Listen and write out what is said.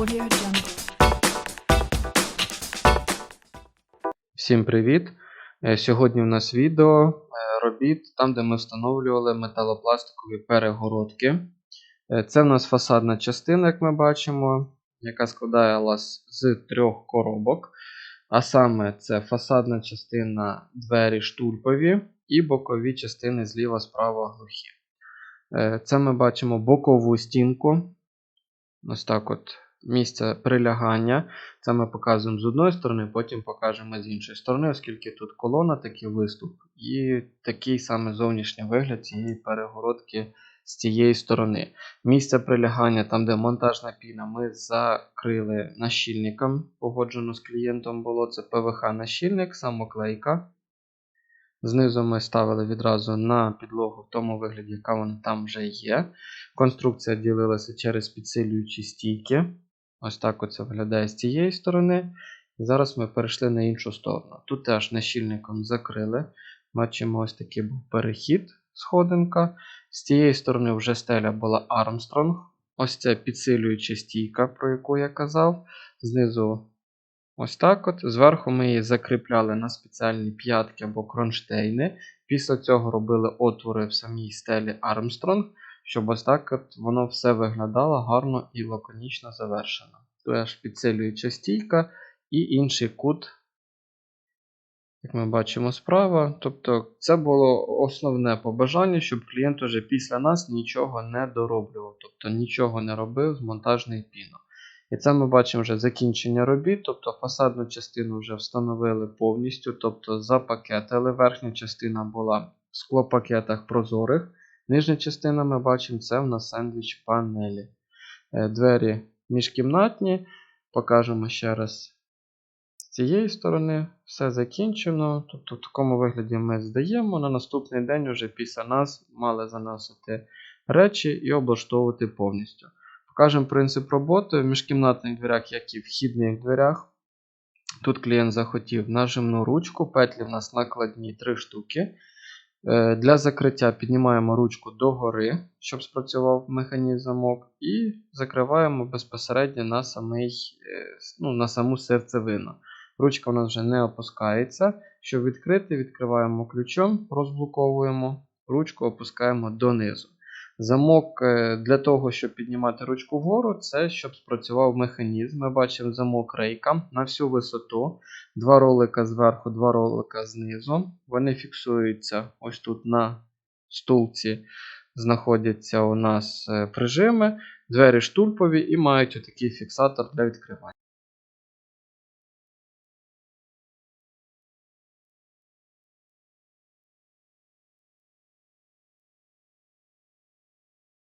Audio Jungle. Всім привіт! Е, Сьогодні у нас відео е, робіт там, де ми встановлювали металопластикові перегородки. Е, Це в нас фасадна частина, як ми бачимо, яка складалась з трьох коробок. А саме це фасадна частина двері штульпові і бокові частини зліва справа глухі. Це ми бачимо бокову стінку. Ось так от місце прилягання. Це ми показуємо з одної сторони, потім покажемо з іншої сторони, оскільки тут колона, такий виступ, і такий саме зовнішній вигляд цієї перегородки з цієї сторони. Місце прилягання, там, де монтажна піна, ми закрили нащільником. Погоджено з клієнтом було це ПВХ-нащільник, самоклейка. Знизу ми ставили відразу на підлогу в тому вигляді, яка вона там вже є. Конструкція ділилася через підсилюючі стійки. Ось так оце виглядає з цієї сторони. І зараз ми перейшли на іншу сторону. Тут теж нащільником закрили. Бачимо, ось такий був перехід, сходинка. З цієї сторони вже стеля була Армстронг. Ось це підсилююча стійка, про яку я казав. Знизу ось так от. Зверху ми її закріпляли на спеціальні п'ятки або кронштейни. Після цього робили отвори в самій стелі Армстронг щоб ось так от воно все виглядало гарно і лаконічно завершено. Теж підсилююча стійка і інший кут, як ми бачимо, справа. Тобто, це було основне побажання, щоб клієнт уже після нас нічого не дороблював, тобто нічого не робив з монтажною піною. І це ми бачимо вже закінчення робіт, тобто фасадну частину вже встановили повністю, тобто запакетили. Верхня частина була в склопакетах прозорих. Нижня частина ми бачимо, це в нас сендвіч панелі. Е, Двері міжкімнатні. Покажемо ще раз з цієї сторони. Все закінчено. Тобто, в такому вигляді ми здаємо. На наступний день, вже після нас, мали заносити речі і облаштовувати повністю. Покажемо принцип роботи в міжкімнатних дверях, як і в вхідних дверях. Тут клієнт захотів нажимну ручку, петлі в нас накладні 3 штуки. Е, Для закриття піднімаємо ручку догори, щоб спрацював механізм замок, і закриваємо безпосередньо на, самий, е, ну, на саму серцевину. Ручка у нас вже не опускається. Щоб відкрити, відкриваємо ключом, розблоковуємо, ручку опускаємо донизу. Замок е, для того, щоб піднімати ручку вгору, це щоб спрацював механізм. Ми бачимо замок рейка на всю висоту. Два ролика зверху, два ролика знизу. Вони фіксуються ось тут на стулці. Знаходяться у нас е, прижими, двері штульпові і мають отакий фіксатор для відкривання.